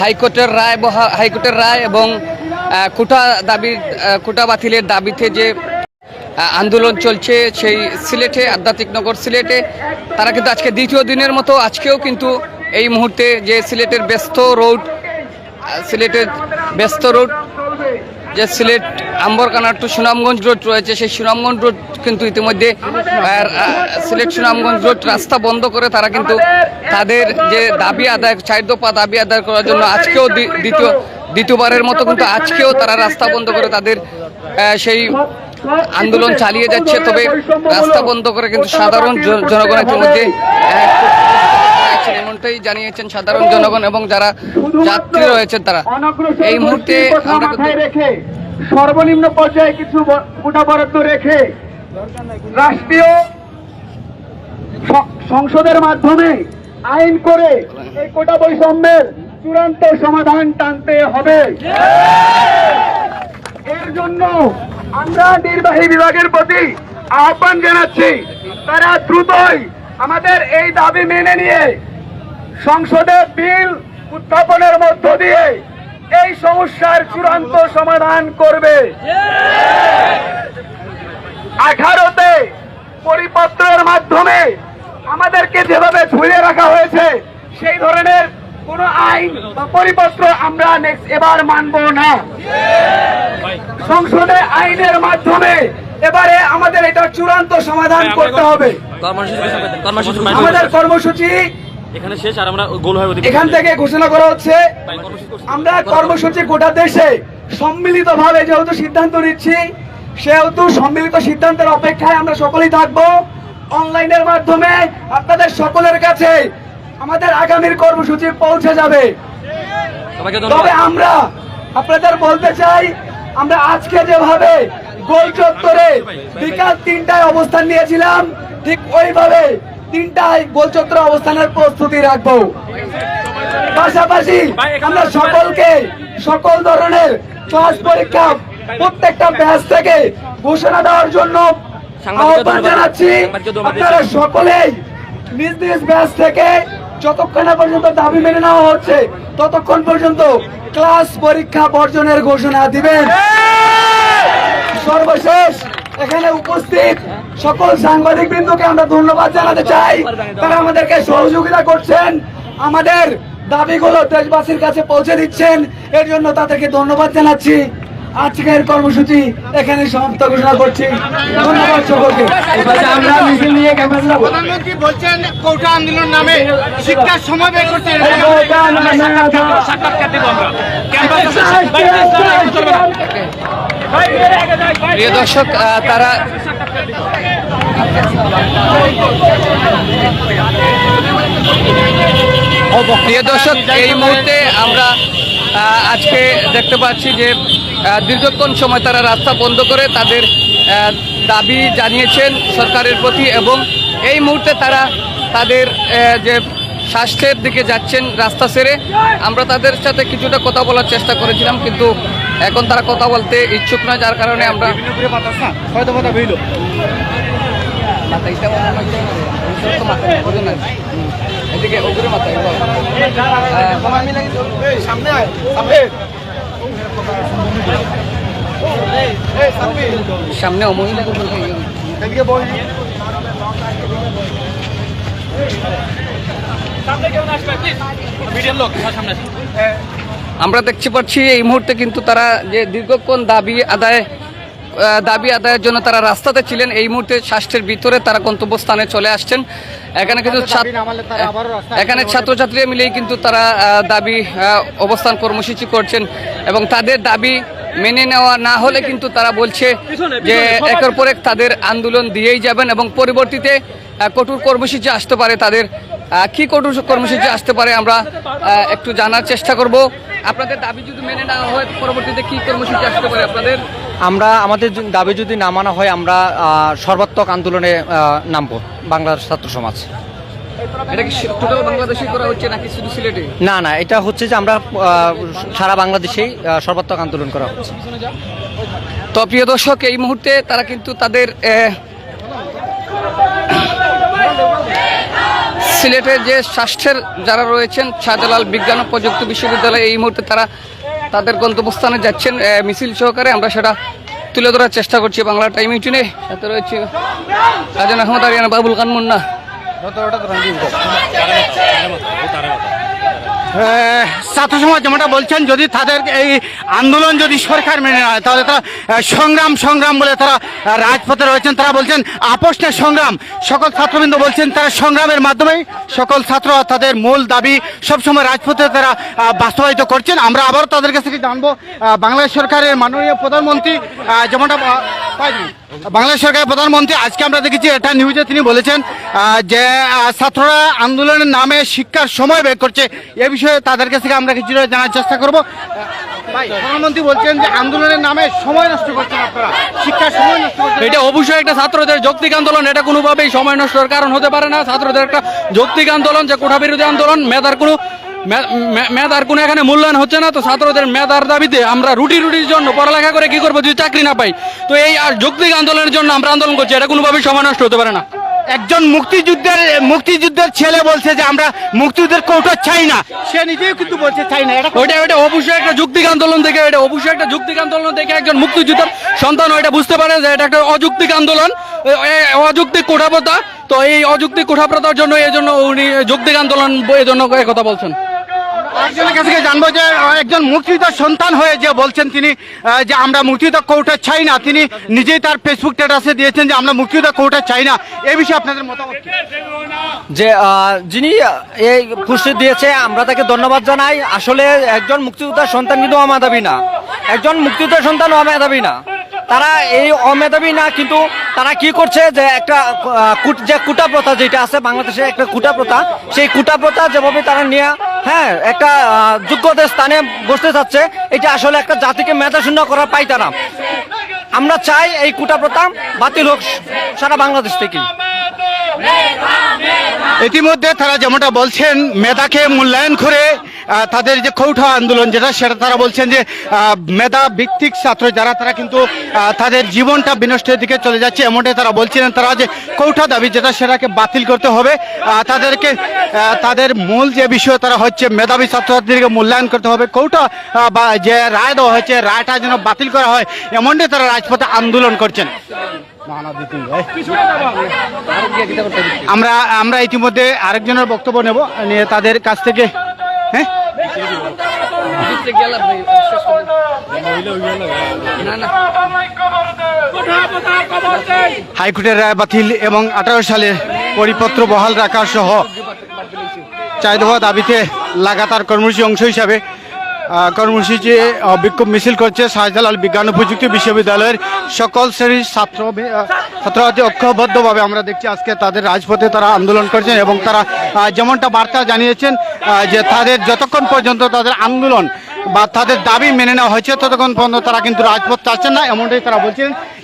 হাইকোর্টের রায় হাইকোর্টের রায় এবং কোটা দাবি কোটা বাতিলের দাবিতে যে আন্দোলন চলছে সেই সিলেটে, আধ্যাত্মিক নগর সিলেটে, তারা কিন্তু আজকে দ্বিতীয় দিনের মতো আজকেও কিন্তু এই মুহূর্তে যে সিলেটের ব্যস্ত রোড সিলেটের ব্যস্ত রোড, যে সিলেট আম্বরকানার টু সুনামগঞ্জ রোড রয়েছে, সেই সুনামগঞ্জ রোড কিন্তু ইতিমধ্যে সিলেট সুনামগঞ্জ রোড রাস্তা বন্ধ করে তারা কিন্তু তাদের যে দাবি আদায় চার দফা দাবি আদায় করার জন্য আজকেও দ্বিতীয়, দ্বিতীয়বারের মতো কিন্তু আজকেও তারা রাস্তা বন্ধ করে তাদের সেই আন্দোলন চালিয়ে যাচ্ছে। তবে রাস্তা বন্ধ করে কিন্তু সাধারণ জন- জনগণ ইতিমধ্যে এমনটাই জানিয়েছেন সাধারণ জনগণ এবং যারা যাত্রী রয়েছেন তারা। এই মুহূর্তে আমরা সর্বনিম্ন পর্যায়ে কিছু কোটা বরাদ্দ রেখে রাষ্ট্রীয় সংসদের মাধ্যমে আইন করে এই কোটা বৈষম্যের চূড়ান্ত সমাধান টানতে হবে। এর জন্য আমরা নির্বাহী বিভাগের প্রতি আহ্বান জানাচ্ছি, তারা দ্রুতই আমাদের এই দাবি মেনে নিয়ে সংসদে বিল উত্থাপনের মধ্য দিয়ে এই সমস্যার চূড়ান্ত সমাধান করবে। আঠারোতে পরিপত্রের মাধ্যমে আমাদেরকে যেভাবে ঝুলিয়ে রাখা হয়েছে সেই ধরনের কোন আইন বা পরিপত্র আমরা নেক্সট এবার মানব না। সংসদে আইনের মাধ্যমে এবারে আমাদের এটা চূড়ান্ত সমাধান করতে হবে। আমাদের কর্মসূচি এখানে শেষ আর আমরা গোল হয়ে এখান থেকে ঘোষণা করা হচ্ছে। আমরা কর্মসূচি গোটা দেশে সম্মিলিত ভাবে যেহেতু সিদ্ধান্ত নিচ্ছি সেহেতু সম্মিলিত সিদ্ধান্তের অপেক্ষায় আমরা সকলেই থাকব। অনলাইনের মাধ্যমে আপনাদের সকলের কাছে আমাদের আগামীর কর্মসূচি পৌঁছে যাবে। তবে আমরা আপনাদের বলতে চাই আমরা আজকে যেভাবে গোল চত্বরে বিকাল তিনটায় অবস্থান নিয়েছিলাম ঠিক ওইভাবে তিনটায় গোল চত্বরে অবস্থানের প্রস্তুতি রাখব। পাশাপাশি আমরা সকলকে সকল ধরনের ক্লাস পরীক্ষা প্রত্যেকটা ব্যাচ থেকে ঘোষণা দেওয়ার জন্য আহ্বান জানাচ্ছি। আপনারা সকলেই নিজ নিজ ব্যাচ থেকে যতক্ষণ না পর্যন্ত দাবি মেনে নেওয়া হচ্ছে ততক্ষণ পর্যন্ত ক্লাস পরীক্ষা বর্জনের ঘোষণা দিবেন। সর্বশেষ এখানে উপস্থিত সকল সাংবাদিক বৃন্দকে আমরা ধন্যবাদ জানাতে চাই। তারা আমাদেরকে সহযোগিতা করছেন। আমাদের দাবিগুলো দেশবাসীর কাছে পৌঁছে দিচ্ছেন। এর জন্য তাদেরকে ধন্যবাদ জানাচ্ছি। আজকের কর্মসূচি এখানে সমাপ্ত ঘোষণা করছি। ধন্যবাদ সকলকে। আমরা মিছিল নিয়ে ক্যাম্পাসে যাব। প্রধানমন্ত্রী বলছেন কোটা আন্দোলন নামে শিক্ষার সময় বের করতে প্রিয় দর্শক তারা প্রিয় দর্শক এই মুহূর্তে আমরা আজকে দেখতে পাচ্ছি যে দীর্ঘক্ষণ সময় তারা রাস্তা বন্ধ করে তাদের দাবি জানিয়েছেন সরকারের প্রতি এবং এই মুহূর্তে তারা তাদের যে স্বাস্থ্যের দিকে যাচ্ছেন রাস্তা সেরে আমরা তাদের সাথে কিছুটা কথা বলার চেষ্টা করেছিলাম কিন্তু এখন তারা কথা বলতে ইচ্ছুক নয় যার কারণে আমরা এদিকে ওগুলো মাথায় সামনে অমহিলা মিডিয়াম লোক আমার সামনে আসুন। আমরা দেখতে পাচ্ছি এই মুহূর্তে কিন্তু তারা যে দীর্ঘক্ষণ দাবি আদায় আহ, দাবি আদায়ের জন্য তারা রাস্তাতে ছিলেন এই মুহূর্তে স্বাস্থ্যের ভিতরে তারা গন্তব্যস্থানে চলে আসছেন। এখানে কিন্তু এখানে ছাত্রছাত্রীরা মিলেই কিন্তু তারা দাবি অবস্থান কর্মসূচি করছেন এবং তাদের দাবি মেনে নেওয়া না হলে কিন্তু তারা বলছে যে একের পর এক তাদের আন্দোলন দিয়েই যাবেন এবং পরবর্তীতে কঠোর কর্মসূচি আসতে পারে তাদের। কি কঠোর কর্মসূচি আসতে পারে আমরা একটু জানার চেষ্টা করব। আপনাদের দাবি যদি মেনে নেওয়া হয় পরবর্তীতে কি কর্মসূচি আসতে পারে আপনাদের? আমরা আমাদের দাবি যদি না মানা হয় আমরা সর্বাত্মক আন্দোলনে নামবো বাংলার ছাত্র সমাজ। না না এটা হচ্ছে যে আমরা সারা বাংলাদেশেই সর্বাত্মক আন্দোলন করা হচ্ছে। তো প্রিয় দর্শক এই মুহূর্তে তারা কিন্তু তাদের সিলেটের যে স্বাস্থ্যের যারা রয়েছেন শাহজালাল বিজ্ঞান ও প্রযুক্তি বিশ্ববিদ্যালয়ে এই মুহূর্তে তারা তাদের গন্তব্যস্থানে যাচ্ছেন মিছিল সহকারে আমরা সেটা তুলে ধরার চেষ্টা করছি বাংলা টাইম ইউটিউনে সাথে রয়েছে রাজন আহমদ, আরিয়ান বাবুল খান মুন্না। ছাত্র সমাজ যেমনটা বলছেন, যদি তাদের এই আন্দোলন যদি সরকার মেনে নেয়, তাহলে তারা সংগ্রাম সংগ্রাম বলে তারা রাজপথে রয়েছেন তারা বলছেন আপোষটা সংগ্রাম সকল ছাত্রবৃন্দ বলছেন, তারা সংগ্রামের মাধ্যমেই সকল ছাত্র তাদের মূল দাবি সবসময় রাজপথে তারা বাস্তবায়িত করছেন আমরা আবারও তাদের কাছ থেকে জানব বাংলাদেশ সরকারের মাননীয় প্রধানমন্ত্রী যেমনটা। বাংলাদেশ সরকারের প্রধানমন্ত্রী, আজকে আমরা দেখেছি এটা নিউজে তিনি বলেছেন যে ছাত্ররা আন্দোলনের নামে শিক্ষার সময় ব্যয় করছে। এ বিষয়ে তাদের কাছ থেকে আমরা কিছুটা জানার চেষ্টা করব। প্রধানমন্ত্রী বলছেন যে আন্দোলনের নামে সময় নষ্ট করছেন আপনারা। শিক্ষার সময় নষ্ট করছেন। এটা অবশ্যই একটা ছাত্রদের যৌক্তিক আন্দোলন। এটা কোনোভাবেই সময় নষ্টের কারণ হতে পারে না। ছাত্রদের একটা যৌক্তিক আন্দোলন, যে কোঠা বিরোধী আন্দোলন, মেধার কোনো মেধার কোনো এখানে মূল্যায়ন হচ্ছে না তো ছাত্রদের মেধার দাবিতে আমরা রুটি রুটির জন্য পড়ালেখা করে কি করব যদি চাকরি না পাই? তো এই আর যৌক্তিক আন্দোলনের জন্য আমরা আন্দোলন করছি এটা কোনোভাবেই সময় নষ্ট হতে পারে না। একজন মুক্তিযুদ্ধের মুক্তিযুদ্ধের ছেলে বলছে যে আমরা মুক্তিযুদ্ধের কৌটো চাই না। সে নিজেও কিন্তু বলছে চাই না এটা ওইটা ওইটা অবশ্যই একটা যুক্তিক আন্দোলন থেকে এটা অবশ্যই একটা যুক্তিক আন্দোলন থেকে একজন মুক্তিযুদ্ধের সন্তান ওইটা বুঝতে পারে যে এটা একটা অযৌক্তিক আন্দোলন অযৌক্তিক কোঠাপ্রথা। তো এই অযৌক্তিক কোঠাপ্রথার জন্য এই জন্য উনি যৌক্তিক আন্দোলন এই জন্য কথা বলছেন। একজনের কাছ জানব যে একজন মুক্তিযোদ্ধার সন্তান হয়ে যে বলছেন তিনি যে আমরা মুক্তিযোদ্ধা কৌটা চাই না। তিনি নিজেই তার ফেসবুক স্ট্যাটাসে দিয়েছেন যে আমরা মুক্তিযোদ্ধা কৌটা চাই না। এই বিষয়ে আপনাদের মতামত যে যিনি এই পুষ্টি দিয়েছে, আমরা তাকে ধন্যবাদ জানাই। আসলে একজন মুক্তিযোদ্ধার সন্তান কিন্তু অমেধাবী না। একজন মুক্তিযোদ্ধার সন্তান অমেধাবী না। তারা এই অমেধাবী না, কিন্তু তারা কি করছে যে একটা কুট- যে কুটা প্রথা যেটা আছে, বাংলাদেশে একটা কুটা প্রথা, সেই কুটা প্রথা যেভাবে তারা নিয়ে হ্যাঁ একটা যোগ্যদের স্থানে বসতে চাচ্ছে, এটা আসলে একটা জাতিকে মেধাশূন্য করা পাই তারা আমরা চাই এই কুটা প্রথা বাতিল হোক সারা বাংলাদেশ থেকেই ইতিমধ্যে তারা যেমনটা বলছেন, মেধাকে মূল্যায়ন করে তাদের যে কৌঠা আন্দোলন যেটা, সেটা তারা বলছেন যে মেধা ভিত্তিক ছাত্র যারা, তারা কিন্তু তাদের জীবনটা বিনষ্টের দিকে চলে যাচ্ছে। এমনটাই তারা বলছিলেন। তারা যে কৌঠা দাবি যেটা, সেটাকে বাতিল করতে হবে। তাদেরকে তাদের মূল যে বিষয়, তারা হচ্ছে মেধাবী ছাত্রছাত্রীদেরকে মূল্যায়ন করতে হবে। কৌঠা বা যে রায় দেওয়া হয়েছে, রায়টা যেন বাতিল করা হয়, এমনটাই তারা রাজপথে আন্দোলন করছেন। আমরা আমরা ইতিমধ্যে আরেকজনের বক্তব্য নেব, নিয়ে তাদের কাছ থেকে হ্যাঁ? হাইকোর্টের রায় বাতিল এবং আঠারো সালে পরিপত্র বহাল রাখা সহ চাহিদা দাবিতে লাগাতার কর্মসূচি অংশ হিসাবে কর্মসূচি বিক্ষোভ মিছিল করছে, শাহজালাল বিজ্ঞান ও প্রযুক্তি বিশ্ববিদ্যালয়ের সকল শ্রেণির ছাত্র ছাত্রী ছাত্রছাত্রী ঐক্যবদ্ধভাবে আমরা দেখছি আজকে তাদের রাজপথে তারা আন্দোলন করছেন এবং তারা যেমনটা বার্তা জানিয়েছেন যে তাদের যতক্ষণ পর্যন্ত তাদের আন্দোলন বা তাদের দাবি মেনে নেওয়া হয়েছে, ততক্ষণ পর্যন্ত তারা কিন্তু রাজপথ চাচ্ছেন না, এমনটাই তারা বলছেন।